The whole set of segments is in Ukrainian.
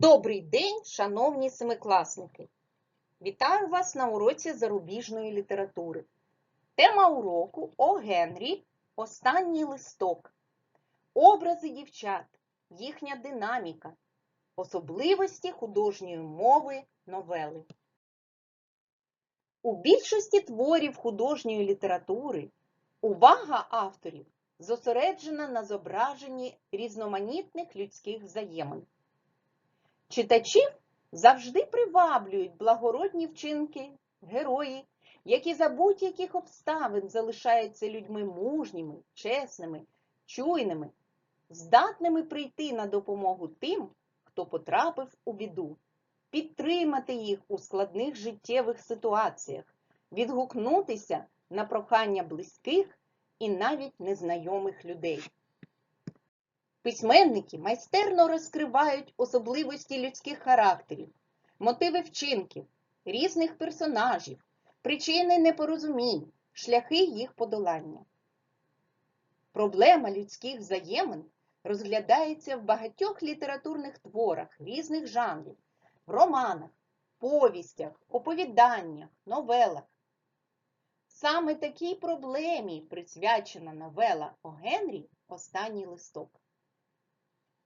Добрий день, шановні семикласники! Вітаю вас на уроці зарубіжної літератури. Тема уроку О Генрі Останній листок. Образи дівчат, їхня динаміка, особливості художньої мови новели. У більшості творів художньої літератури увага авторів зосереджена на зображенні різноманітних людських взаємин. Читачів завжди приваблюють благородні вчинки, герої, які за будь-яких обставин залишаються людьми мужніми, чесними, чуйними, здатними прийти на допомогу тим, хто потрапив у біду, підтримати їх у складних життєвих ситуаціях, відгукнутися на прохання близьких і навіть незнайомих людей. Письменники майстерно розкривають особливості людських характерів, мотиви вчинків, різних персонажів, причини непорозумінь, шляхи їх подолання. Проблема людських взаємин розглядається в багатьох літературних творах різних жанрів, в романах, повістях, оповіданнях, новелах. Саме такій проблемі присвячена новела О Генрі Останній листок.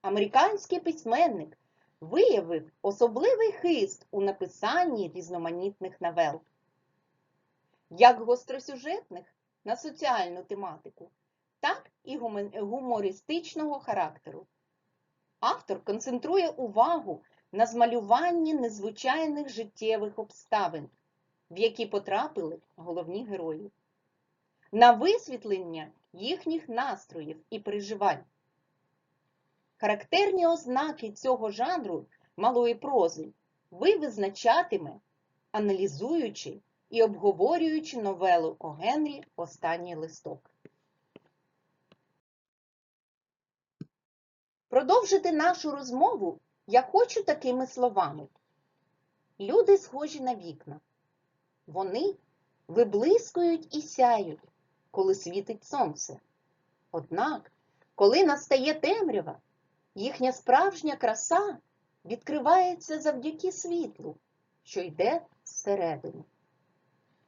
Американський письменник виявив особливий хист у написанні різноманітних новел, як гостросюжетних на соціальну тематику, так і гумористичного характеру. Автор концентрує увагу на змалюванні незвичайних життєвих обставин, в які потрапили головні герої, на висвітлення їхніх настроїв і переживань. Характерні ознаки цього жанру малої прози ви визначатиме, аналізуючи і обговорюючи новелу О Генрі Останній листок. Продовжити нашу розмову я хочу такими словами. Люди схожі на вікна. Вони виблискують і сяють, коли світить сонце. Однак, коли настає темрява, їхня справжня краса відкривається завдяки світлу, що йде зсередини.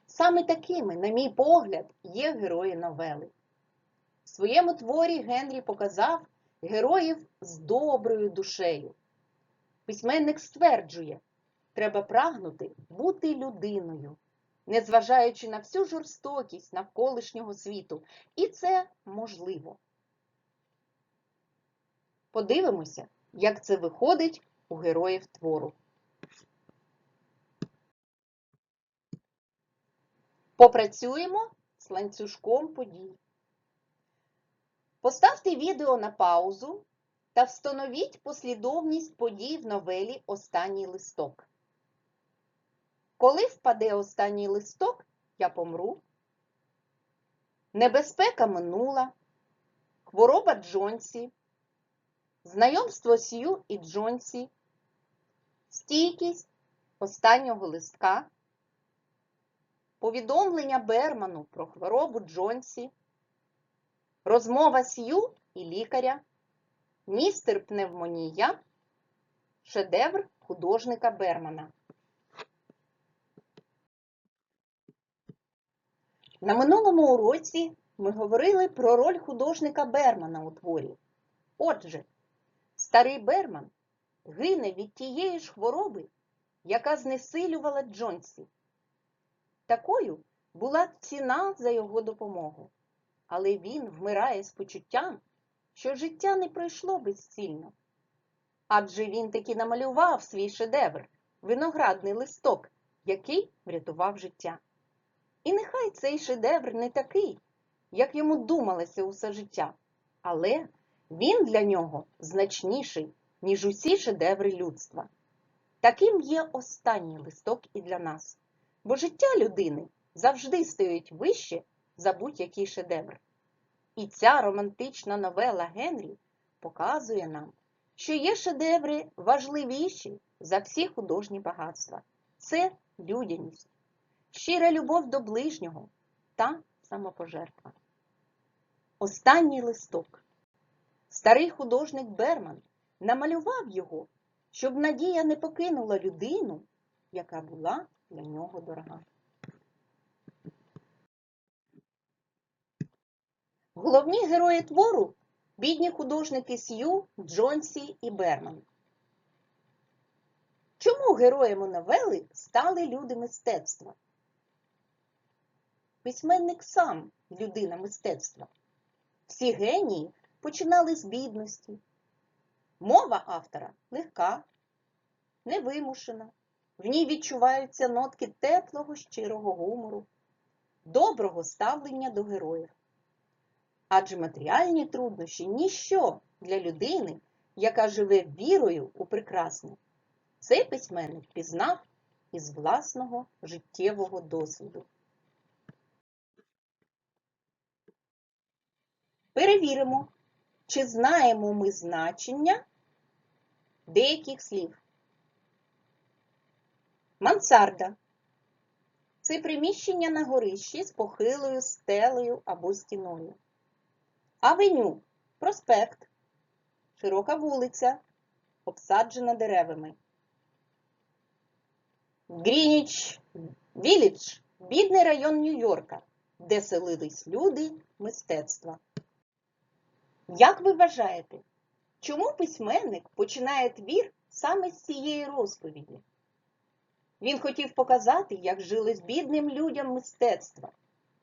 Саме такими, на мій погляд, є герої новели. В своєму творі Генрі показав героїв з доброю душею. Письменник стверджує, треба прагнути бути людиною, незважаючи на всю жорстокість навколишнього світу, і це можливо. Подивимося, як це виходить у героїв твору. Попрацюємо з ланцюжком подій. Поставте відео на паузу та встановіть послідовність подій в новелі Останній листок. Коли впаде останній листок, я помру. Небезпека минула, хвороба Джонсі. Знайомство Сью і Джонсі, стійкість останнього листка, повідомлення Берману про хворобу Джонсі, розмова Сью і лікаря, містер пневмонія, шедевр художника Бермана. На минулому уроці ми говорили про роль художника Бермана у творі. Отже, Старий Берман гине від тієї ж хвороби, яка знесилювала Джонсі. Такою була ціна за його допомогу, але він вмирає з почуттям, що життя не пройшло безцільно. Адже він таки намалював свій шедевр, виноградний листок, який врятував життя. І нехай цей шедевр не такий, як йому думалося усе життя, але він для нього значніший, ніж усі шедеври людства. Таким є останній листок і для нас, бо життя людини завжди стоїть вище за будь-який шедевр. І ця романтична новела Генрі показує нам, що є шедеври важливіші за всі художні багатства. Це людяність, щира любов до ближнього та самопожертва. Останній листок. Старий художник Берман намалював його, щоб надія не покинула людину, яка була для нього дорога. Головні герої твору бідні художники Сью, Джонсі і Берман. Чому героями новели стали люди мистецтва? Письменник сам людина мистецтва. Всі генії починали з бідності. Мова автора легка, невимушена. В ній відчуваються нотки теплого, щирого гумору, доброго ставлення до героїв. Адже матеріальні труднощі ніщо для людини, яка живе вірою у прекрасне. Цей письменник пізнав із власного життєвого досвіду. Перевіримо, чи знаємо ми значення деяких слів. Мансарда це приміщення на горищі з похилою стелею або стіною. Авеню проспект, широка вулиця, обсаджена деревами. Грініч Вілідж бідний район Нью-Йорка, де селились люди мистецтва. Як ви вважаєте, чому письменник починає твір саме з цієї розповіді? Він хотів показати, як жили з бідним людям мистецтва.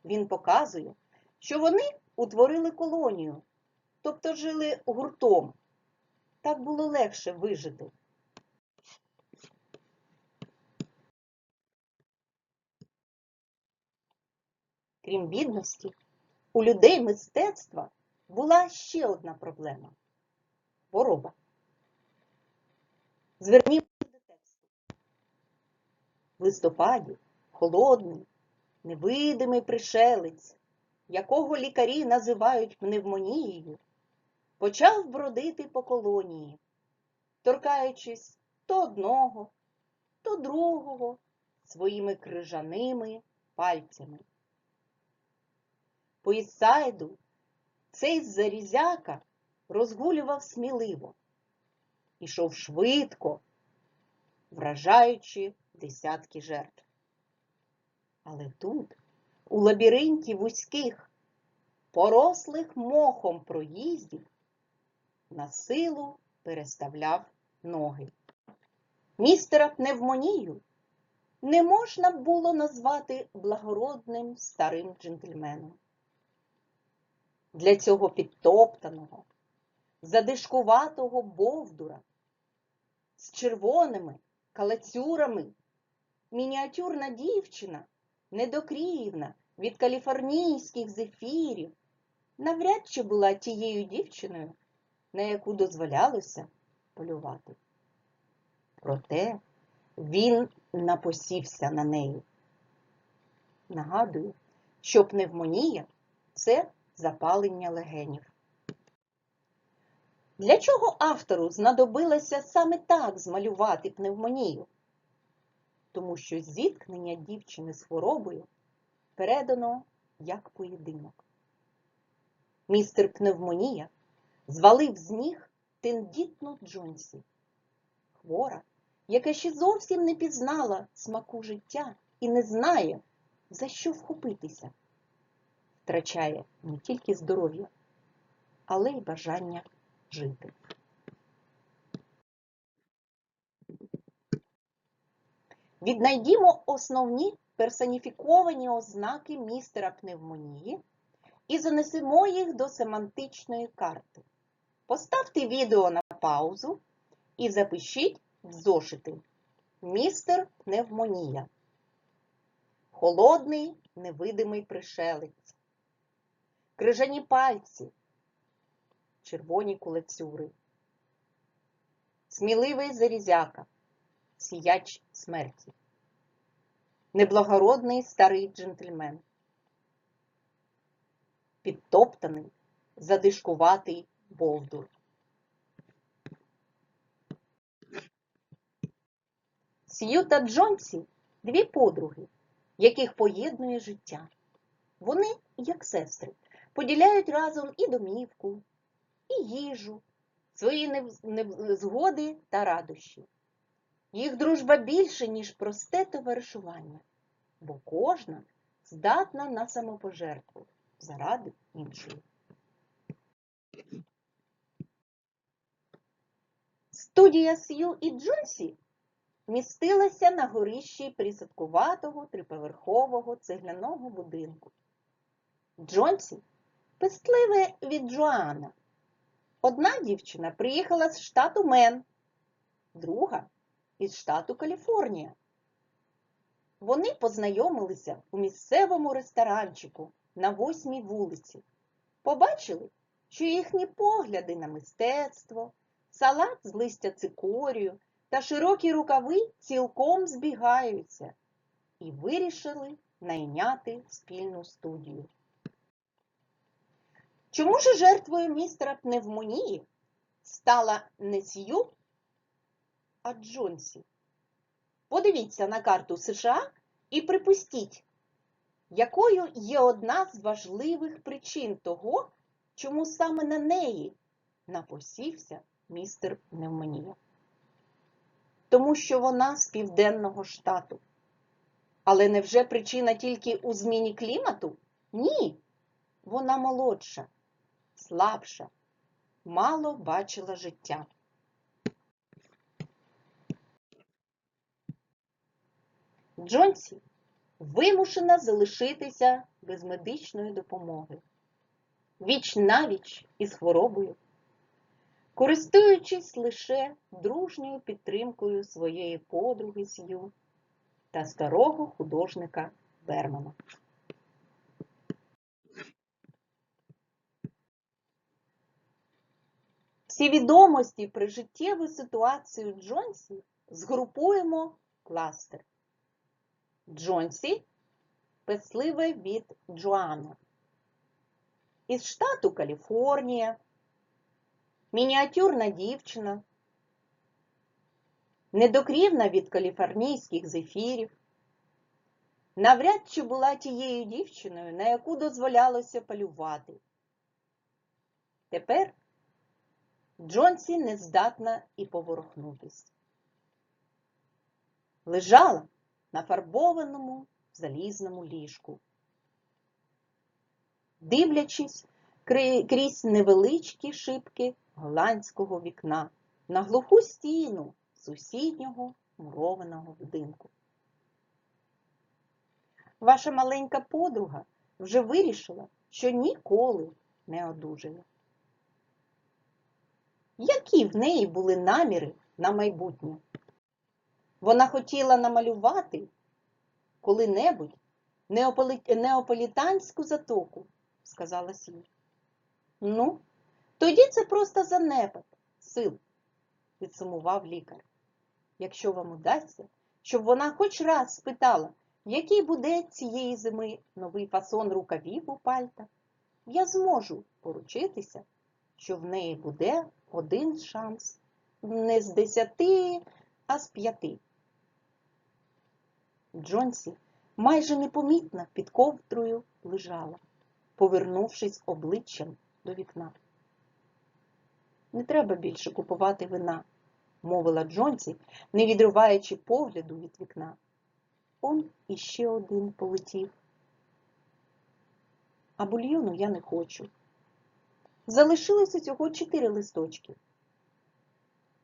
Він показує, що вони утворили колонію, тобто жили гуртом. Так було легше вижити. Крім бідності, у людей мистецтва була ще одна проблема хвороба. Звернімо до тексту. В листопаді холодний, невидимий пришелець, якого лікарі називають пневмонією, почав бродити по колонії, торкаючись то одного, то другого своїми крижаними пальцями. По Ісайду цей зарізяка розгулював сміливо, ішов швидко, вражаючи десятки жертв. Але тут, у лабіринті вузьких, порослих мохом проїздів, на силу переставляв ноги. Містера пневмонію не можна було назвати благородним старим джентльменом. Для цього підтоптаного, задишкуватого бовдура з червоними калацюрами мініатюрна дівчина, недокрівна від каліфорнійських зефірів, навряд чи була тією дівчиною, на яку дозволялося полювати. Проте він напосівся на неї. Нагадую, що пневмонія це запалення легенів. Для чого автору знадобилося саме так змалювати пневмонію? Тому що зіткнення дівчини з хворобою передано як поєдинок. Містер Пневмонія звалив з ніг тендітну Джонсі, хвора, яка ще зовсім не пізнала смаку життя і не знає, за що вхопитися, втрачає не тільки здоров'я, але й бажання жити. Віднайдімо основні персоніфіковані ознаки містера пневмонії і занесемо їх до семантичної карти. Поставте відео на паузу і запишіть в зошити Містер пневмонія. Холодний невидимий пришелець. Крижані пальці, червоні кулацюри. Сміливий зарізяка, сіяч смерті. Неблагородний старий джентльмен. Підтоптаний, задишкуватий бовдур. Сью та Джонсі – дві подруги, яких поєднує життя. Вони, як сестри, поділяють разом і домівку, і їжу, свої нев- нев- згоди та радощі. Їх дружба більше, ніж просте товаришування, бо кожна здатна на самопожертву заради іншої. Студія Сью і Джонсі містилася на горищі присадкуватого триповерхового цегляного будинку. Джонсі пестливе від Джоанна. Одна дівчина приїхала з штату Мен, друга із штату Каліфорнія. Вони познайомилися у місцевому ресторанчику на восьмій вулиці. Побачили, що їхні погляди на мистецтво, салат з листя цикорію та широкі рукави цілком збігаються і вирішили найняти спільну студію. Чому ж жертвою містера пневмонії стала не Сью, а Джонсі? Подивіться на карту США і припустіть, якою є одна з важливих причин того, чому саме на неї напосівся містер пневмонія. Тому що вона з південного штату. Але невже причина тільки у зміні клімату? Ні. Вона молодша, слабша, мало бачила життя. Джонсі вимушена залишитися без медичної допомоги. Віч навіч із хворобою, користуючись лише дружньою підтримкою своєї подруги Сью та старого художника Бермана. Всі відомості про життєву ситуацію Джонсі згрупуємо кластер. Джонсі песливе від Джоанна. Із штату Каліфорнія, мініатюрна дівчина, недокрівна від каліфорнійських зефірів, навряд чи була тією дівчиною, на яку дозволялося полювати. Тепер Джонсі не здатна і поворухнутись. Лежала на фарбованому залізному ліжку, дивлячись крізь невеличкі шибки голландського вікна на глуху стіну сусіднього мурованого будинку. Ваша маленька подруга вже вирішила, що ніколи не одужає. Які в неї були наміри на майбутнє? Вона хотіла намалювати коли-небудь неополі- неаполітанську затоку, сказала Сіль. Ну, тоді це просто занепад сил, підсумував лікар. Якщо вам удасться, щоб вона хоч раз спитала, який буде цієї зими новий фасон рукавів у пальтах, я зможу поручитися, що в неї буде один шанс не з десяти, а з п'яти. Джонсі майже непомітно під ковдрою лежала, повернувшись обличчям до вікна. Не треба більше купувати вина, мовила Джонсі, не відриваючи погляду від вікна. Он іще один полетів. А бульйону я не хочу. Залишилося цього чотири листочки.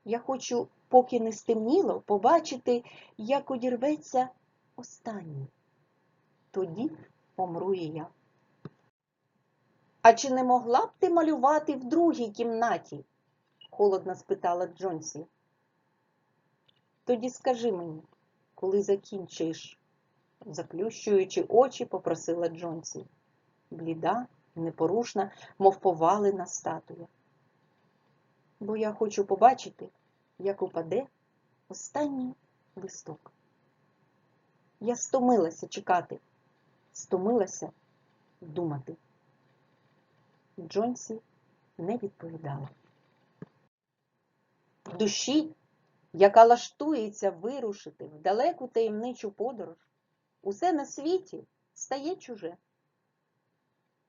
Я хочу, поки не стемніло, побачити, як одірветься останній. Тоді помру і я. А чи не могла б ти малювати в другій кімнаті? холодно спитала Джонсі. Тоді скажи мені, коли закінчиш, заплющуючи очі, попросила Джонсі. Бліда, непорушна, мов повалена статуя. Бо я хочу побачити, як упаде останній листок. Я стомилася чекати, стомилася думати. Джонсі не відповідала. В душі, яка лаштується вирушити в далеку таємничу подорож, усе на світі стає чуже.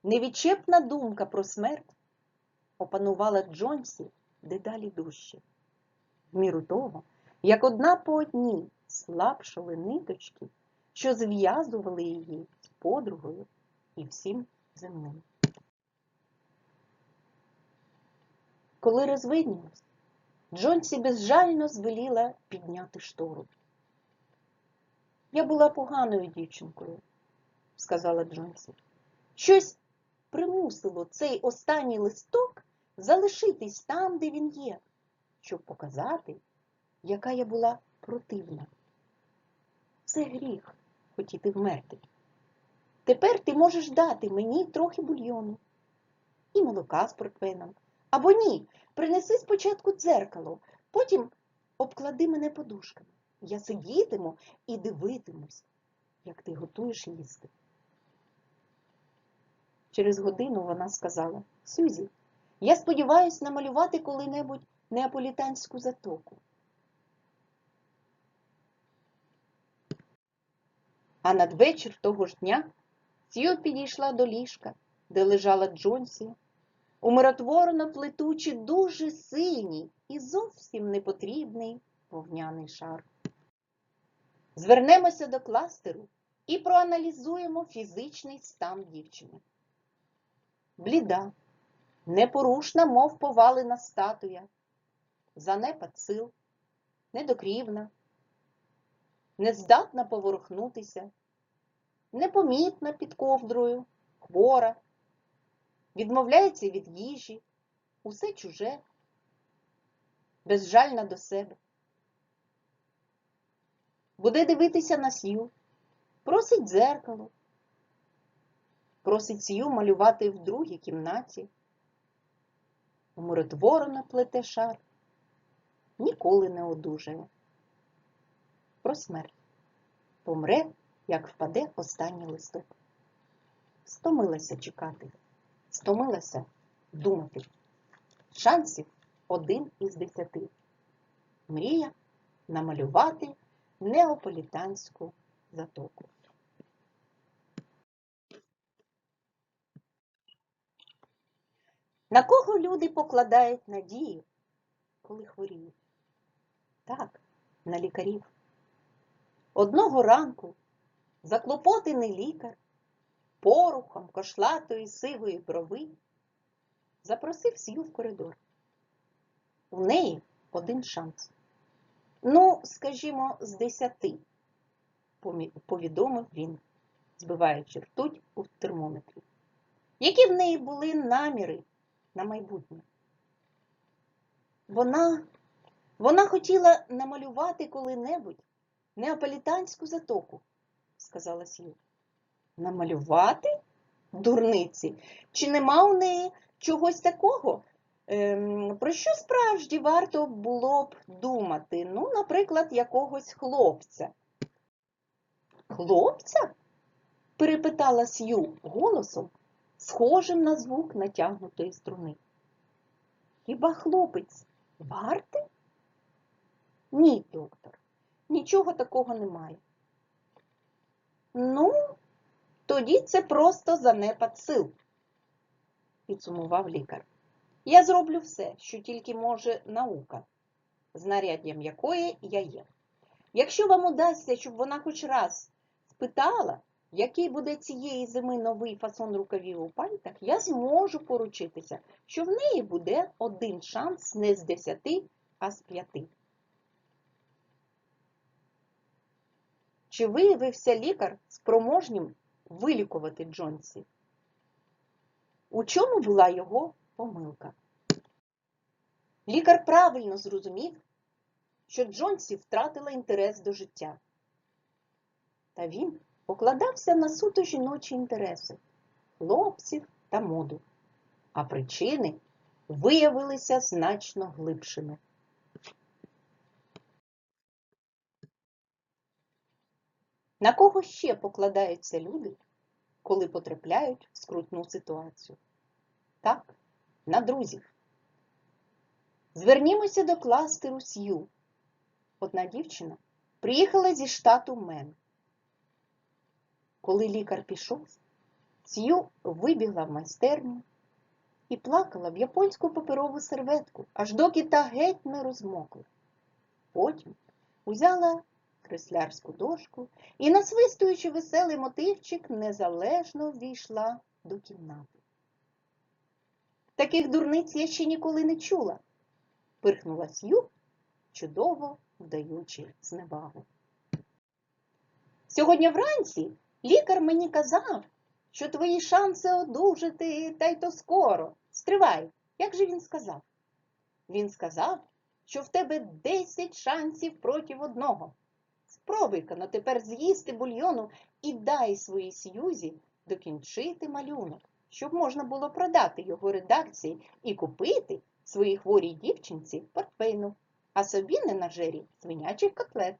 Невідчепна думка про смерть опанувала Джонсі дедалі дужче. В міру того, як одна по одній слабшали ниточки, що зв'язували її з подругою і всім земним. Коли розвиднілось, Джонсі безжально звеліла підняти штору. Я була поганою дівчинкою, сказала Джонсі. Щось примусило цей останній листок залишитись там, де він є, щоб показати, яка я була противна. Це гріх хотіти вмерти. Тепер ти можеш дати мені трохи бульйону і молока з портвейном. Або ні, принеси спочатку дзеркало, потім обклади мене подушками. Я сидітиму і дивитимусь, як ти готуєш їсти. Через годину вона сказала, Сюзі, я сподіваюся намалювати коли-небудь неаполітанську затоку. А надвечір того ж дня Сью підійшла до ліжка, де лежала Джонсі, умиротворено плетучи дуже синій і зовсім непотрібний вовняний шар. Звернемося до кластеру і проаналізуємо фізичний стан дівчини. Бліда, непорушна, мов повалена статуя, занепад сил, недокрівна, нездатна поворухнутися, непомітна під ковдрою, хвора, відмовляється від їжі, усе чуже, безжальна до себе. Буде дивитися на сью, просить дзеркало, просить сію малювати в другій кімнаті. Умиротворено плете шар, ніколи не одужає. Про смерть помре, як впаде останній листок. Стомилася чекати, стомилася думати. Шансів один із десяти. Мрія намалювати неаполітанську затоку. На кого люди покладають надію, коли хворіють? Так, на лікарів. Одного ранку заклопотаний лікар порухом кошлатої сивої брови запросив сію в коридор. У неї один шанс. Ну, скажімо, з десяти, повідомив він, збиваючи ртуть у термометрі. Які в неї були наміри на майбутнє? Вона, вона хотіла намалювати коли-небудь неаполітанську затоку, сказала Сью. Намалювати? Дурниці. Чи нема у неї чогось такого? Ем, про що справді варто було б думати? Ну, наприклад, якогось хлопця. Хлопця? перепитала Сью голосом, схожим на звук натягнутої струни. Хіба хлопець вартий? Ні, доктор, нічого такого немає. Ну, тоді це просто занепад сил, підсумував лікар. Я зроблю все, що тільки може наука, знаряддям якої я є. Якщо вам удасться, щоб вона хоч раз спитала, який буде цієї зими новий фасон рукавів у пальтах, я зможу поручитися, що в неї буде один шанс не з десяти, а з п'яти. Чи виявився лікар спроможнім вилікувати Джонсі? У чому була його помилка? Лікар правильно зрозумів, що Джонсі втратила інтерес до життя. Та він покладався на суто жіночі інтереси хлопців та моду, а причини виявилися значно глибшими. На кого ще покладаються люди, коли потрапляють в скрутну ситуацію? Так, на друзів. Звернімося до кластеру Сью. Одна дівчина приїхала зі штату Мен. Коли лікар пішов, Сью вибігла в майстерню, і плакала в японську паперову серветку, аж доки та геть не розмокла. Потім узяла креслярську дошку і, насвистуючи веселий мотивчик, незалежно ввійшла до кімнати. Таких дурниць я ще ніколи не чула, пирхнула Сью, чудово вдаючи зневагу. Сьогодні вранці лікар мені казав, що твої шанси одужати та й то скоро. Стривай, як же він сказав? Він сказав, що в тебе 10 шансів проти одного. Спробуй-ка на тепер з'їсти бульйону і дай своїй Сьюзі докінчити малюнок, щоб можна було продати його редакції і купити своїй хворій дівчинці портфейну, а собі не на жері свинячих котлет.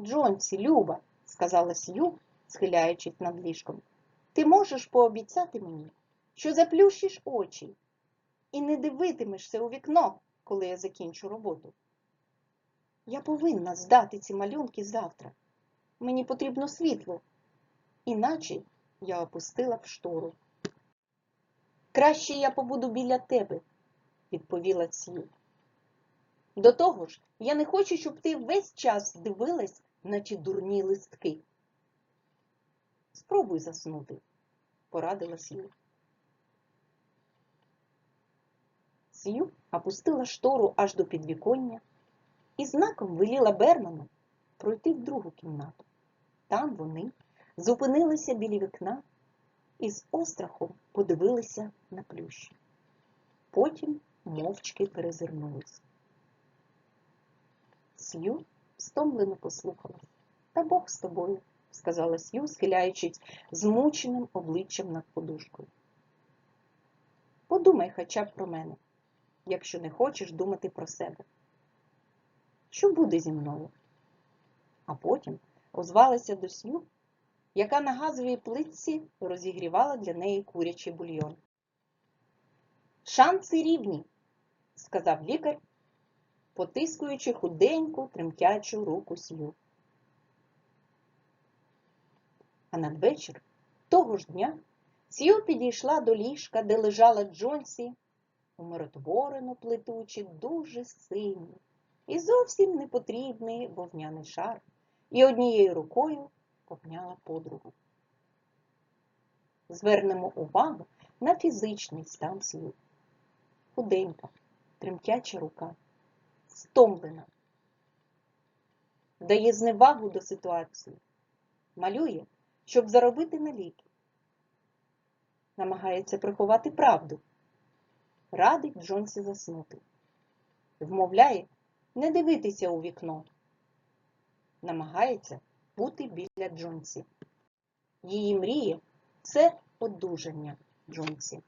Джонсі, Люба, сказала Сью, схиляючись над ліжком, ти можеш пообіцяти мені, що заплющиш очі і не дивитимешся у вікно, коли я закінчу роботу. Я повинна здати ці малюнки завтра. Мені потрібно світло, іначе я опустила б штору. Краще я побуду біля тебе, відповіла Сью. До того ж, я не хочу, щоб ти весь час дивилась на ті дурні листки. Спробуй заснути, порадила Сью. Сью опустила штору аж до підвіконня і знаком веліла Берману пройти в другу кімнату. Там вони зупинилися біля вікна і з острахом подивилися на плющ. Потім мовчки перезирнулися. Сью стомлено послухалась. Та Бог з тобою, сказала Сью, схиляючись змученим обличчям над подушкою. Подумай хоча б про мене, якщо не хочеш думати про себе. Що буде зі мною? А потім озвалася до Сью, яка на газовій плитці розігрівала для неї курячий бульйон. Шанси рівні, сказав лікар, потискуючи худеньку, тремтячу руку Сью. А надвечір того ж дня Сью підійшла до ліжка, де лежала Джонсі, умиротворено плетучи дуже синій і зовсім непотрібний вовняний шар, і однією рукою обняла подругу. Звернемо увагу на фізичний стан Сью. Худенька, тремтяча рука, стомлена, дає зневагу до ситуації, малює, щоб заробити на ліки. Намагається приховати правду, радить Джонсі заснути. Вмовляє не дивитися у вікно. Намагається бути біля Джонсі. Її мріє це одужання Джонсі.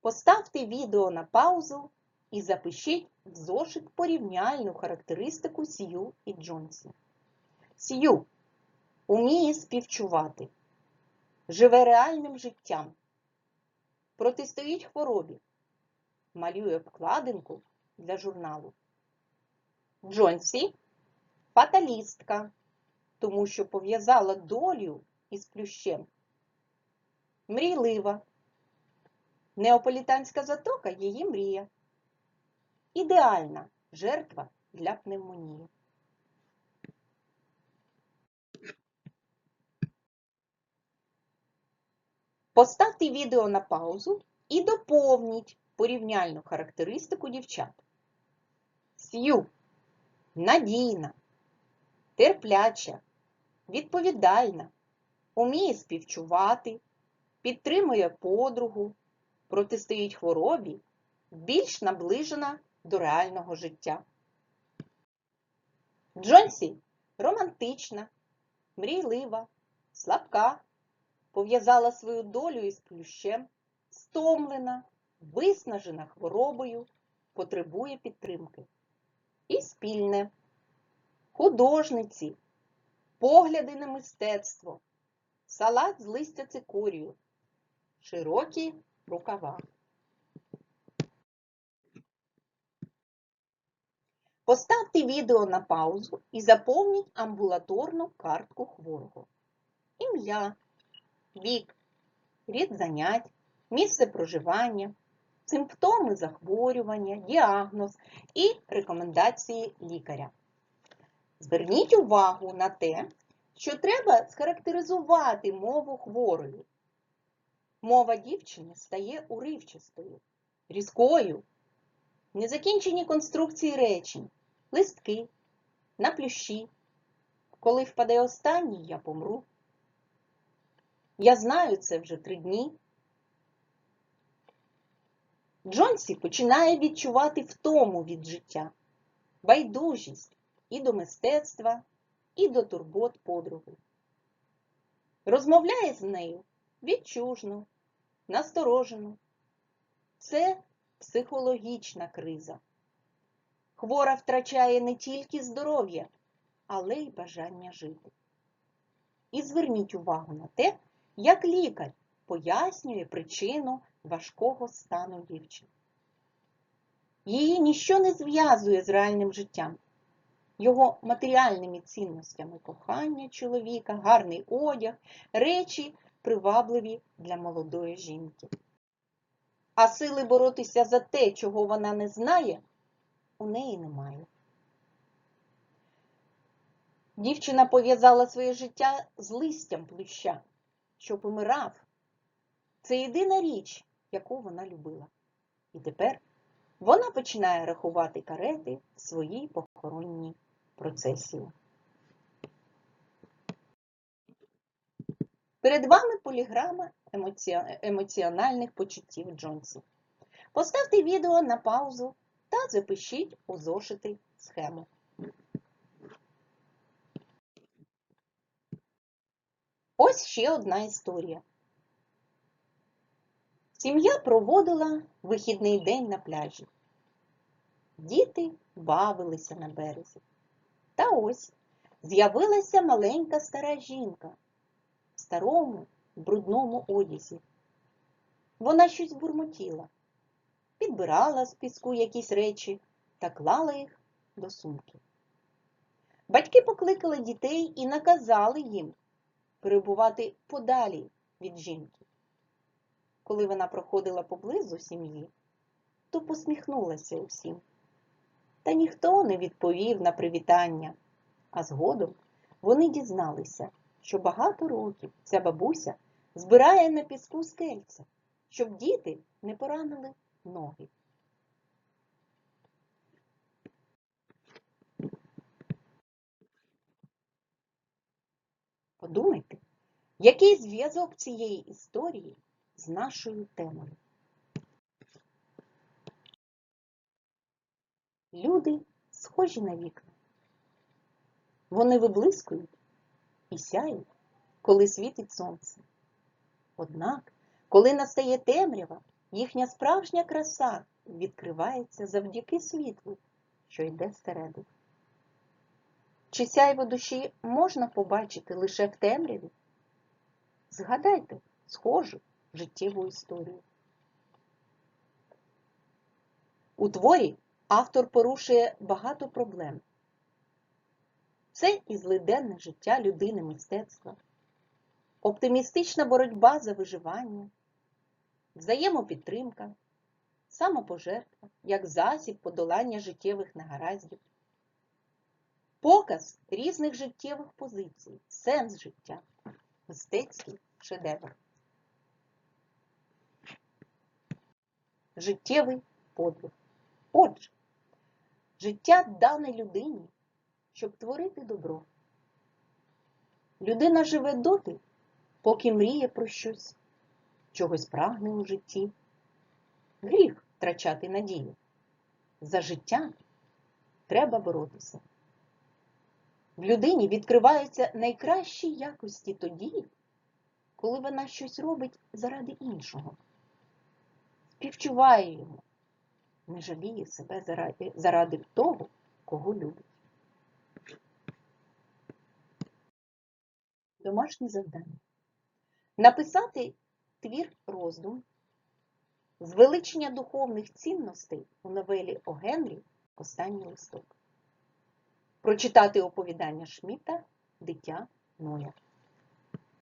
Поставте відео на паузу і запишіть в зошит порівняльну характеристику Сью і Джонсі. Сью уміє співчувати, живе реальним життям, протистоїть хворобі, малює обкладинку для журналу. Джонсі фаталістка, тому що пов'язала долю із плющем. Мрійлива. Неаполітанська затока її мрія. Ідеальна жертва для пневмонії. Поставте відео на паузу і доповніть порівняльну характеристику дівчат. Сью надійна, терпляча, відповідальна, уміє співчувати, підтримує подругу, протистоїть хворобі, більш наближена до реального життя. Джонсі романтична, мрійлива, слабка, пов'язала свою долю із плющем, стомлена, виснажена хворобою, потребує підтримки. І спільне, художниці, погляди на мистецтво, салат з листя цикорію, широкі рукава. Поставте відео на паузу і заповніть амбулаторну картку хворого. Ім'я, вік, рід занять, місце проживання, симптоми захворювання, діагноз і рекомендації лікаря. Зверніть увагу на те, що треба схарактеризувати мову хворої. Мова дівчини стає уривчастою, різкою, незакінчені конструкції речень, листки, на плющі. Коли впаде останній, я помру. Я знаю це вже три дні. Джонсі починає відчувати втому від життя, байдужість і до мистецтва, і до турбот подруги. Розмовляє з нею відчужно, насторожено. Це психологічна криза. Хвора втрачає не тільки здоров'я, але й бажання жити. І зверніть увагу на те, як лікар пояснює причину важкого стану дівчини. Її ніщо не зв'язує з реальним життям, його матеріальними цінностями кохання чоловіка, гарний одяг, речі, привабливі для молодої жінки. А сили боротися за те, чого вона не знає, у неї немає. Дівчина пов'язала своє життя з листям плюща, що помирав. Це єдина річ, яку вона любила. І тепер вона починає рахувати карети в своїй похоронній процесії. Перед вами поліграма емоціональних почуттів Джонсі. Поставте відео на паузу та запишіть у зошити схему. Ось ще одна історія. Сім'я проводила вихідний день на пляжі. Діти бавилися на березі. Та ось з'явилася маленька стара жінка старому брудному одязі. Вона щось бурмотіла, підбирала з піску якісь речі та клала їх до сумки. Батьки покликали дітей і наказали їм перебувати подалі від жінки. Коли вона проходила поблизу сім'ї, то посміхнулася усім. Та ніхто не відповів на привітання, а згодом вони дізналися, що багато років ця бабуся збирає на піску скельця, щоб діти не поранили ноги. Подумайте, який зв'язок цієї історії з нашою темою? Люди схожі на вікна. Вони виблискують і сяють, коли світить сонце. Однак, коли настає темрява, їхня справжня краса відкривається завдяки світлу, що йде зсередини. Чи сяйво душі можна побачити лише в темряві? Згадайте схожу життєву історію. У творі автор порушує багато проблем. Це і злиденне життя людини мистецтва, оптимістична боротьба за виживання, взаємопідтримка, самопожертва як засіб подолання життєвих негараздів, показ різних життєвих позицій, сенс життя, мистецький шедевр. Життєвий подвиг. Отже, життя дане людині, щоб творити добро. Людина живе доти, поки мріє про щось, чогось прагне у житті. Гріх втрачати надію. За життя треба боротися. В людині відкриваються найкращі якості тоді, коли вона щось робить заради іншого. Співчуває йому, не жаліє себе заради, заради того, кого любить. Домашнє завдання. Написати твір роздум, звеличення духовних цінностей у новелі О Генрі Останній листок. Прочитати оповідання Шміта Дитя Ноя.